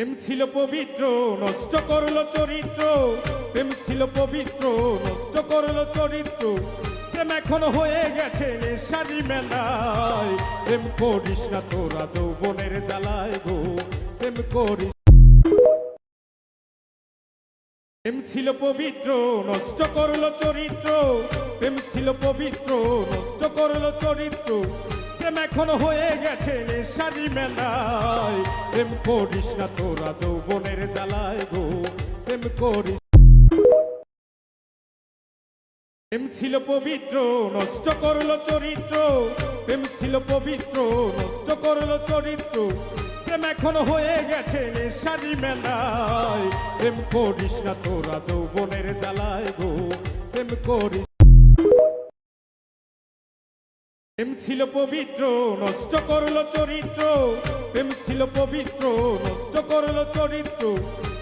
প্রেম ছিল পবিত্র, নষ্ট করল চরিত্র। প্রেম ছিল পবিত্র, নষ্ট করল চরিত্র। প্রেম এখন হয়ে গেছে নেশারি মেলায়। প্রেম করিস না তোরা যৌবনের জ্বালায় গো। প্রেম করিস প্রেম ছিল পবিত্র, নষ্ট করল চরিত্র। প্রেম ছিল পবিত্র, নষ্ট করল চরিত্র। প্রেম এখন হয়ে গেছে নেশারি মেলায়। প্রেম করিস না তোরা যৌবনের জ্বালায় গো, প্রেম করিস। প্রেম ছিল পবিত্র, নষ্ট করল চরিত্র। প্রেম ছিল পবিত্র, নষ্ট করল চরিত্র। প্রেম এখন হয়ে গেছে নেশারি মেলায়। প্রেম করিস না তোরা যৌবনের জ্বালায় গো, প্রেম করিস। প্রেম ছিল পবিত্র, নষ্ট করল চরিত্র। প্রেম ছিল পবিত্র, নষ্ট করল চরিত্র।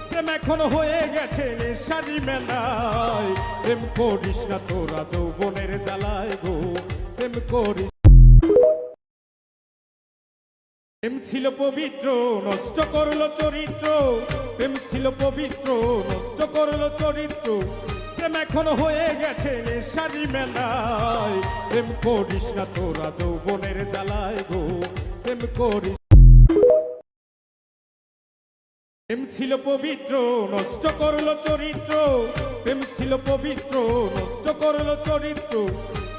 প্রেম এখন হয়ে গেছে নেশারি মেলায়। প্রেম করিস না তোরা যৌবনের জ্বালায় গো। প্রেম করিস প্রেম ছিল পবিত্র, নষ্ট করল চরিত্র। প্রেম ছিল পবিত্র, নষ্ট করল চরিত্র। প্রেম এখন হয়ে গেছে নেশারি মেলায়। প্রেম করিস না তোরা যৌবনের জ্বালায় গো, প্রেম করিস। প্রেম ছিল পবিত্র, নষ্ট করল চরিত্র। প্রেম ছিল পবিত্র, নষ্ট করল চরিত্র।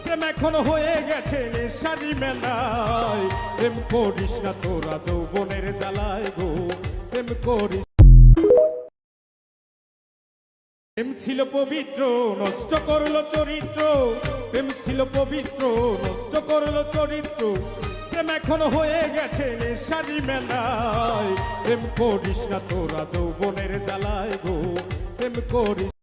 প্রেম এখন হয়ে গেছে নেশারি মেলায়। প্রেম করিস না তোরা যৌবনের জ্বালায় গো, প্রেম করিস। প্রেম ছিল পবিত্র, নষ্ট করল চরিত্র। প্রেম ছিল পবিত্র, নষ্ট করল চরিত্র। প্রেম এখন হয়ে গেছে নেশারি মেলায়। প্রেম করিস না তোরা যৌবনের জ্বালায় গো। প্রেম করিস